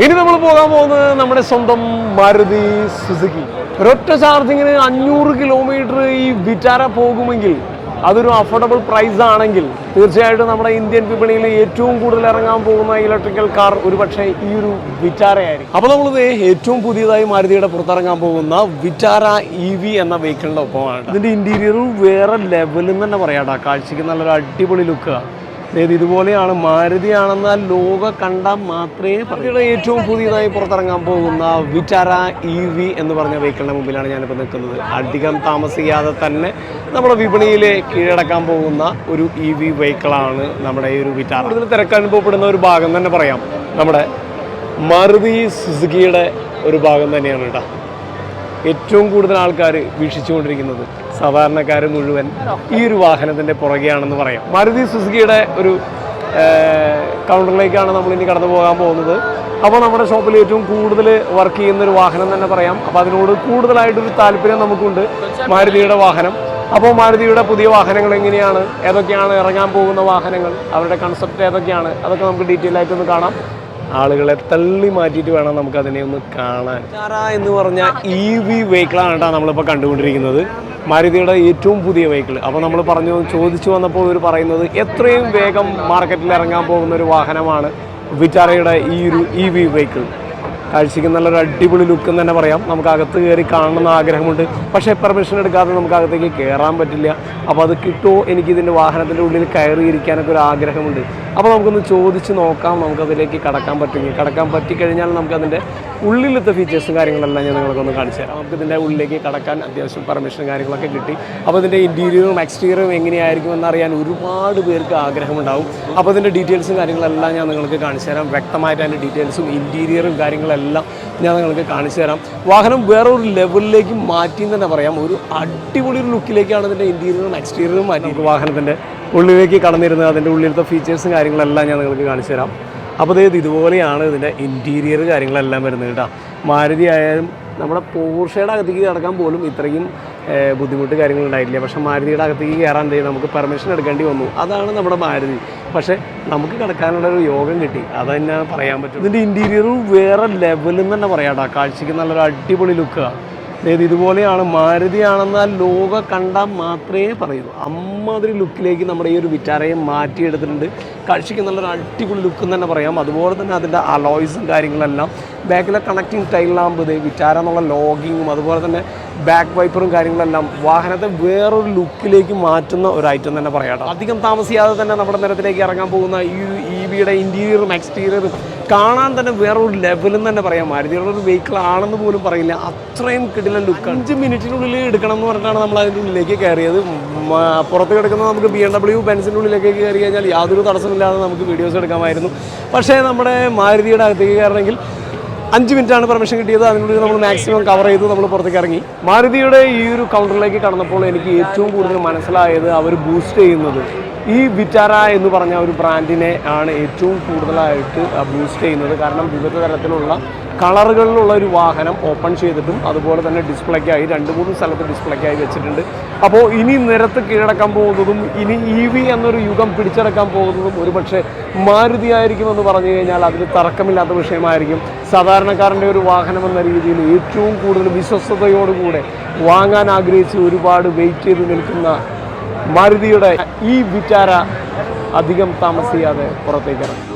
ഇനി നമ്മൾ പോകാൻ പോകുന്നത് നമ്മുടെ സ്വന്തം മാരുതി സുസുക്കി. ഒരൊറ്റ ചാർജിങ്ങിന് അഞ്ഞൂറ് കിലോമീറ്റർ ഈ വിറ്റാര പോകുമെങ്കിൽ അതൊരു അഫോർഡബിൾ പ്രൈസ് ആണെങ്കിൽ തീർച്ചയായിട്ടും നമ്മുടെ ഇന്ത്യൻ വിപണിയിൽ ഏറ്റവും കൂടുതൽ ഇറങ്ങാൻ പോകുന്ന ഇലക്ട്രിക്കൽ കാർ ഒരു പക്ഷേ ഈ ഒരു വിറ്റാരയായിരിക്കും. അപ്പോൾ നമ്മളിത് ഏറ്റവും പുതിയതായി മാരുതിയുടെ പുറത്തിറങ്ങാൻ പോകുന്ന വിറ്റാര ഇ വി എന്ന വെഹിക്കിളിന്റെ ഒപ്പമാണ്. ഇതിന്റെ ഇന്റീരിയറും വേറെ ലെവലിൽ തന്നെ പറയാട്ടോ കാഴ്ചയ്ക്ക് നല്ലൊരു അടിപൊളി ലുക്കാണ് അതായത് ഇതുപോലെയാണ്. മാരുതിയാണെന്നാൽ ലോക കണ്ടാൽ മാത്രമേ മാരുതിയുടെ ഏറ്റവും പുതിയതായി പുറത്തിറങ്ങാൻ പോകുന്ന വിറ്റാര ഇ വി എന്ന് പറഞ്ഞ വെഹിക്കിളിന്റെ മുമ്പിലാണ് ഞാനിപ്പോൾ നിൽക്കുന്നത്. അധികം താമസിക്കാതെ തന്നെ നമ്മുടെ വിപണിയിൽ കീഴടക്കാൻ പോകുന്ന ഒരു ഇ വി വെഹിക്കിളാണ് നമ്മുടെ ഈ ഒരു വിറ്റാര. കൂടുതൽ തിരക്കനുഭവപ്പെടുന്ന ഒരു ഭാഗം തന്നെ പറയാം. നമ്മുടെ മാരുതി സുസുക്കിയുടെ ഒരു ഭാഗം തന്നെയാണ് കേട്ടോ. ഏറ്റവും കൂടുതൽ ആൾക്കാർ വീക്ഷിച്ചുകൊണ്ടിരിക്കുന്നത് സാധാരണക്കാർ മുഴുവൻ ഈ ഒരു വാഹനത്തിന്റെ പുറകെയാണെന്ന് പറയാം. മാരുതി സുസുക്കിയുടെ ഒരു കൗണ്ടറിലേക്കാണ് നമ്മൾ ഇനി കടന്നു പോകാൻ പോകുന്നത്. അപ്പോൾ നമ്മുടെ ഷോപ്പിൽ ഏറ്റവും കൂടുതൽ വർക്ക് ചെയ്യുന്ന ഒരു വാഹനം തന്നെ പറയാം. അപ്പോൾ അതിനോട് കൂടുതലായിട്ടൊരു താല്പര്യം നമുക്കുണ്ട് മാരുതിയുടെ വാഹനം. അപ്പോൾ മാരുതിയുടെ പുതിയ വാഹനങ്ങൾ എങ്ങനെയാണ്? ഏതൊക്കെയാണ് ഇറങ്ങാൻ പോകുന്ന വാഹനങ്ങൾ? അവരുടെ കൺസെപ്റ്റ് ഏതൊക്കെയാണ്? അതൊക്കെ നമുക്ക് ഡീറ്റെയിൽ ആയിട്ടൊന്ന് കാണാം. ആളുകളെ തള്ളി മാറ്റിയിട്ട് വേണം നമുക്ക് അതിനെ ഒന്ന് കാണാൻ. ചാറ എന്ന് പറഞ്ഞ ഇ വി വെഹിക്കിളാണ് കേട്ടോ നമ്മളിപ്പോൾ കണ്ടുകൊണ്ടിരിക്കുന്നത്. മാരുതിയുടെ ഏറ്റവും പുതിയ വെഹിക്കിൾ അപ്പോൾ നമ്മൾ പറഞ്ഞു ചോദിച്ചു വന്നപ്പോൾ ഇവർ പറയുന്നത് എത്രയും വേഗം മാർക്കറ്റിൽ ഇറങ്ങാൻ പോകുന്ന ഒരു വാഹനമാണ് വിറ്റാറയുടെ ഈ ഒരു ഇ വി വെഹിക്കിൾ കാഴ്ചയ്ക്ക് നല്ലൊരു അടിപൊളി ലുക്ക് എന്ന് തന്നെ പറയാം. നമുക്ക് അകത്ത് കയറി കാണണമെന്ന് ആഗ്രഹമുണ്ട്. പക്ഷേ പെർമിഷൻ എടുക്കാതെ നമുക്ക് അകത്തേക്ക് കയറാൻ പറ്റില്ല. അപ്പോൾ അത് കിട്ടുമോ എനിക്ക് ഇതിന്റെ വാഹനത്തിന്റെ ഉള്ളിൽ കയറിയിരിക്കാനൊക്കെ ഒരു ആഗ്രഹമുണ്ട്. അപ്പോൾ നമുക്കൊന്ന് ചോദിച്ച് നോക്കാം. നമുക്കതിലേക്ക് കടക്കാൻ പറ്റുമെങ്കിൽ കടക്കാൻ പറ്റിക്കഴിഞ്ഞാൽ നമുക്കതിന്റെ ഉള്ളിലത്തെ ഫീച്ചേഴ്സും കാര്യങ്ങളെല്ലാം ഞാൻ നിങ്ങൾക്കൊന്ന് കാണിച്ചു തരാം. നമുക്ക് ഇതിന്റെ ഉള്ളിലേക്ക് കടക്കാൻ അത്യാവശ്യം പെർമിഷൻ കാര്യങ്ങളൊക്കെ കിട്ടി. അപ്പോൾ ഇതിന്റെ ഇന്റീരിയറും എക്സ്റ്റീരിയറും എങ്ങനെയായിരിക്കും എന്നറിയാൻ ഒരുപാട് പേർക്ക് ആഗ്രഹമുണ്ടാവും. അപ്പോൾ ഇതിന്റെ ഡീറ്റെയിൽസും കാര്യങ്ങളെല്ലാം ഞാൻ നിങ്ങൾക്ക് കാണിച്ചു തരാം. വ്യക്തമായിട്ട് അതിന്റെ ഡീറ്റെയിൽസും ഇന്റീരിയറും കാര്യങ്ങളെല്ലാം ഞാൻ നിങ്ങൾക്ക് കാണിച്ചു തരാം. വാഹനം വേറൊരു ലെവലിലേക്ക് മാറ്റി എന്ന് തന്നെ പറയാം. ഒരു അടിപൊളി ഒരു ലുക്കിലേക്കാണ് ഇതിന്റെ ഇന്റീരിയറും എക്സ്റ്റീരിയറും മാറ്റി വാഹനത്തിന്റെ ഉള്ളിലേക്ക് കടന്നിരുന്നത് അതിന്റെ ഉള്ളിലത്തെ ഫീച്ചേഴ്സും കാര്യങ്ങളെല്ലാം ഞാൻ നിങ്ങൾക്ക് കാണിച്ചു തരാം. അപ്പോൾ ഇത് ഇതുപോലെയാണ് ഇതിന്റെ ഇന്റീരിയർ കാര്യങ്ങളെല്ലാം വരുന്നത് കേട്ടോ. മാരുതി ആയാലും നമ്മുടെ പോർഷയുടെ അകത്തേക്ക് കിടക്കാൻ പോലും ഇത്രയും ബുദ്ധിമുട്ട് കാര്യങ്ങളുണ്ടായിട്ടില്ല പക്ഷേ മാരുതിയുടെ അകത്തേക്ക് കയറാൻ എന്ത് നമുക്ക് പെർമിഷൻ എടുക്കേണ്ടി വന്നു. അതാണ് നമ്മുടെ മാരുതി. പക്ഷേ നമുക്ക് കിടക്കാനുള്ള ഒരു യോഗം കിട്ടി. അത് തന്നെ പറയാൻ പറ്റും? ഇതിന്റെ ഇന്റീരിയറും വേറെ ലെവലിൽ തന്നെ പറയാം കേട്ടോ. കാഴ്ചയ്ക്ക് നല്ലൊരു അടിപൊളി ലുക്കാണ് അതായത് ഇതുപോലെയാണ്. മാരുതിയാണെന്നാൽ ലോക കണ്ടാൽ മാത്രമേ പറയൂ. അമ്മാതിരി ലുക്കിലേക്ക് നമ്മുടെ ഈ ഒരു വിറ്റാരയെ മാറ്റിയെടുത്തിട്ടുണ്ട്. കാഴ്ചയ്ക്ക് നല്ലൊരു അടിപൊളി ലുക്ക് തന്നെ പറയാം. അതുപോലെ തന്നെ അതിന്റെ അലോയ്സും കാര്യങ്ങളെല്ലാം. ബാക്കിലെ കണക്റ്റിംഗ് ടൈൽ ലാമ്പ് വിറ്റാര എന്നുള്ള ലോഗിങ്ങും അതുപോലെ തന്നെ ബാക്ക് വൈപ്പറും കാര്യങ്ങളെല്ലാം വാഹനത്തെ വേറൊരു ലുക്കിലേക്ക് മാറ്റുന്ന ഒരു ഐറ്റം തന്നെ പറയാം അധികം താമസിയാതെ തന്നെ നമ്മുടെ നിരത്തിലേക്ക് ഇറങ്ങാൻ പോകുന്ന ഈ ഇ വിയുടെ ഇന്റീരിയറും എക്സ്റ്റീരിയറും കാണാൻ തന്നെ വേറൊരു ലെവലെന്ന് തന്നെ പറയാം. മാരുതിയുടെ ഒരു വെഹിക്കിൾ ആണെന്ന് പോലും പറയില്ല. അത്രയും കിടില ലുക്ക് അഞ്ച് മിനിറ്റിനുള്ളിൽ എടുക്കണം എന്ന് പറഞ്ഞിട്ടാണ് നമ്മൾ അതിന്റെ ഉള്ളിലേക്ക് കയറിയത്. പുറത്ത് കിടക്കുന്ന നമുക്ക് ബി എം ഡബ്ല്യു ബെൻസിന്റെ ഉള്ളിലേക്ക് കയറി കഴിഞ്ഞാൽ യാതൊരു തടസ്സമില്ലാതെ നമുക്ക് വീഡിയോസ് എടുക്കാമായിരുന്നു. പക്ഷേ നമ്മുടെ മാരുതിയുടെ അകത്തേക്ക് കയറണമെങ്കിൽ അഞ്ച് മിനിറ്റാണ് പെർമിഷൻ കിട്ടിയത്. അതിനുള്ളിൽ നമ്മൾ മാക്സിമം കവർ ചെയ്ത് നമ്മൾ പുറത്തേക്ക് ഇറങ്ങി. മാരുതിയുടെ ഈ ഒരു കൗണ്ടറിലേക്ക് കടന്നപ്പോൾ എനിക്ക് ഏറ്റവും കൂടുതൽ മനസ്സിലായത് അവർ ബൂസ്റ്റ് ചെയ്യുന്നത്. ഈ വിറ്റാര എന്ന് പറഞ്ഞ ഒരു ബ്രാൻഡിനെ ആണ് ഏറ്റവും കൂടുതലായിട്ട് ബൂസ്റ്റ് ചെയ്യുന്നത്. കാരണം വിവിധ തരത്തിലുള്ള കളറുകളിലുള്ള ഒരു വാഹനം ഓപ്പൺ ചെയ്തിട്ടും അതുപോലെ തന്നെ ഡിസ്പ്ലേക്കായി രണ്ട് മൂന്ന് സ്ഥലത്ത് ഡിസ്പ്ലേക്കായി വെച്ചിട്ടുണ്ട്. അപ്പോൾ ഇനി നിരത്ത് കീഴടക്കാൻ പോകുന്നതും ഇനി ഇ വി എന്നൊരു യുഗം പിടിച്ചെടുക്കാൻ പോകുന്നതും ഒരുപക്ഷെ മാരുതി ആയിരിക്കുമെന്ന് പറഞ്ഞു കഴിഞ്ഞാൽ അതിൽ തർക്കമില്ലാത്ത വിഷയമായിരിക്കും. സാധാരണക്കാരന്റെ ഒരു വാഹനം എന്ന രീതിയിൽ ഏറ്റവും കൂടുതൽ വിശ്വസ്തയോടുകൂടെ വാങ്ങാൻ ആഗ്രഹിച്ച് ഒരുപാട് വെയിറ്റ് ചെയ്ത് നിൽക്കുന്ന മാരുതിയുടെ ഈ വിചാര അധികം താമസിയാതെ പുറത്തേക്ക് ഇറങ്ങും